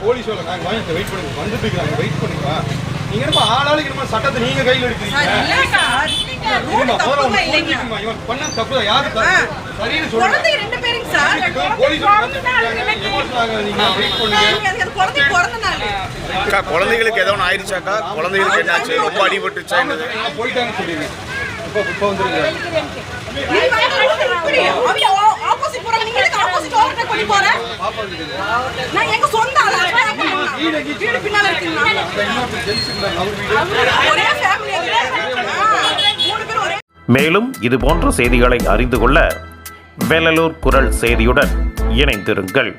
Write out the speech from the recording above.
Police நாங்க wait பண்ணுங்க வந்துட்டு வெயிட் பண்ணுங்க நீங்க என்னப்பா ஆளாளுக்கு என்னமா சட்டத்தை நீங்க கையில் எடுக்கிறீங்க குழந்தைகளுக்கு ஏதோ ஒன்று ஆயிடுச்சாக்கா? குழந்தைகளுக்கு என்னாச்சு? ரொம்ப அடிபட்டுச்சா என்னது? போயிட்டாங்க சொல்லிடுங்க போறேன் மேலும் இதுபோன்ற செய்திகளை அறிந்து கொள்ள வேலலூர் குரல் செய்தியுடன் இணைந்திருங்கள்.